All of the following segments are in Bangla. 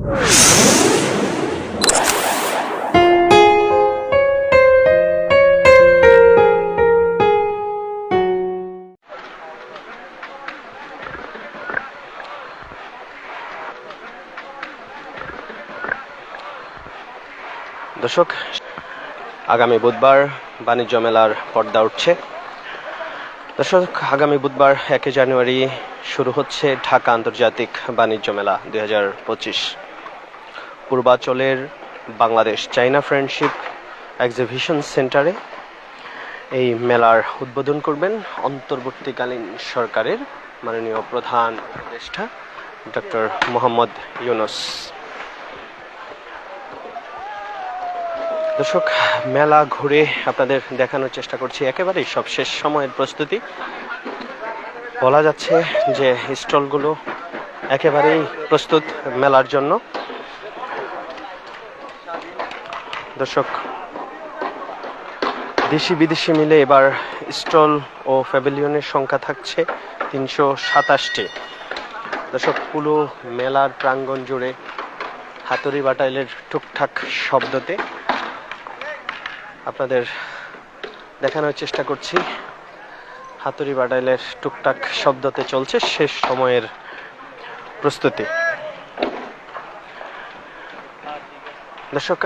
দর্শক, আগামী বুধবার বাণিজ্য মেলার পর্দা উঠছে। দর্শক, আগামী বুধবার একে জানুয়ারি শুরু হচ্ছে ঢাকা আন্তর্জাতিক বাণিজ্য মেলা দুই হাজার পঁচিশ। পূর্বাচলের বাংলাদেশ চাইনা ফ্রেন্ডশিপ এক্সিবিশন সেন্টারে এই মেলার উদ্বোধন করবেন অন্তর্বর্তীকালীন সরকারের মাননীয় প্রধান উপদেষ্টা ডক্টর মোহাম্মদ ইউনুস। দর্শক, মেলা ঘুরে আপনাদের দেখানোর চেষ্টা করছি। একেবারেই সব শেষ সময়ের প্রস্তুতি। বলা যাচ্ছে যে স্টলগুলো একেবারেই প্রস্তুত মেলার জন্য। দর্শক, দেশি বিদেশি মিলে এবার স্টল ও প্যাভিলিয়নের সংখ্যা থাকছে তিনশো সাতাশটি। দর্শক পুরো মেলার প্রাঙ্গণ জুড়ে হাতুড়ি বাটাইলের টুকটাক শব্দতে আপনাদের দেখানোর চেষ্টা করছি। হাতুড়ি বাটাইলের টুকটাক শব্দতে চলছে শেষ সময়ের প্রস্তুতি। দর্শক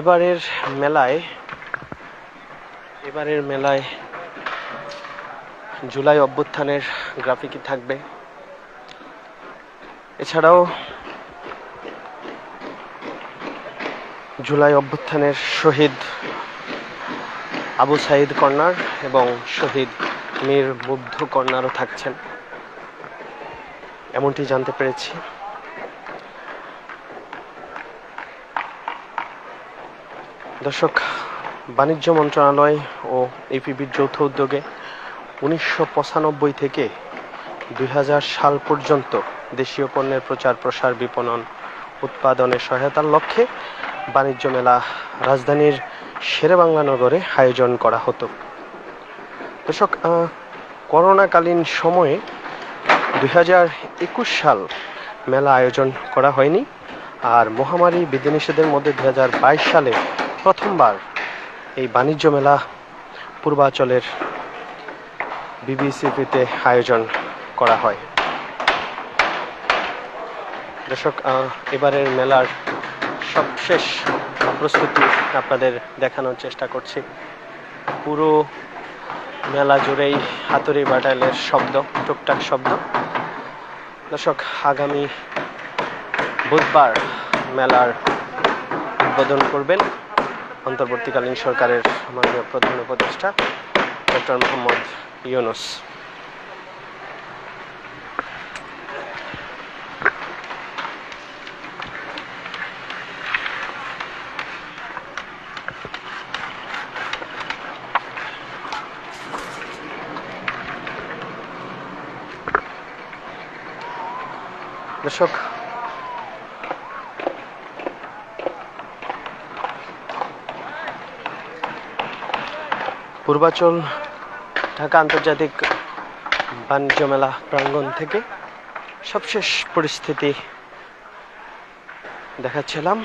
এবারের মেলায় এবারের মেলায় জুলাই অভ্যুত্থানের গ্রাফিকই থাকবে। এছাড়াও জুলাই অভ্যুত্থানের শহীদ আবু সাইদ কর্নার এবং শহীদ মীর মুগ্ধ কর্নারও থাকছেন। এমনটি জানতে পেরেছি। দর্শক, বাণিজ্য মন্ত্রণালয় ও এপিবির যৌথ উদ্যোগে উনিশশো পঁচানব্বই থেকে দুই হাজার সাল পর্যন্ত দেশীয় পণ্যের প্রচার, প্রসার, বিপণন, উৎপাদনে সহায়তার লক্ষ্যে বাণিজ্য মেলা রাজধানীর শেরেবাংলা নগরে আয়োজন করা হতো। দর্শক করোনাকালীন সময়ে দুই সাল মেলা আয়োজন করা হয়নি। আর মহামারী বিধিনিষেধের মধ্যে দুই হাজার বাইশ সালে প্রথমবার এই বাণিজ্য মেলা পূর্বাচলের বিবিসিপিতে আয়োজন করা হয়। দর্শক এবারের মেলার সবশেষ প্রস্তুতি আপনাদের দেখানোর চেষ্টা করছি। পুরো মেলা জুড়েই হাতুড়ি বাটাইলের শব্দ, টুকটাক শব্দ। দর্শক, আগামী বুধবার মেলার উদ্বোধন করবেন। অন্তর্বর্তীকালীন সরকারের মাননীয় প্রধান উপদেষ্টা ডক্টর মোহাম্মদ ইউনুস। দর্শক পূর্বাচল ঢাকা আন্তর্জাতিক বাণিজ্য মেলা প্রাঙ্গণ থেকে সবশেষ পরিস্থিতি দেখাচ্ছিলাম।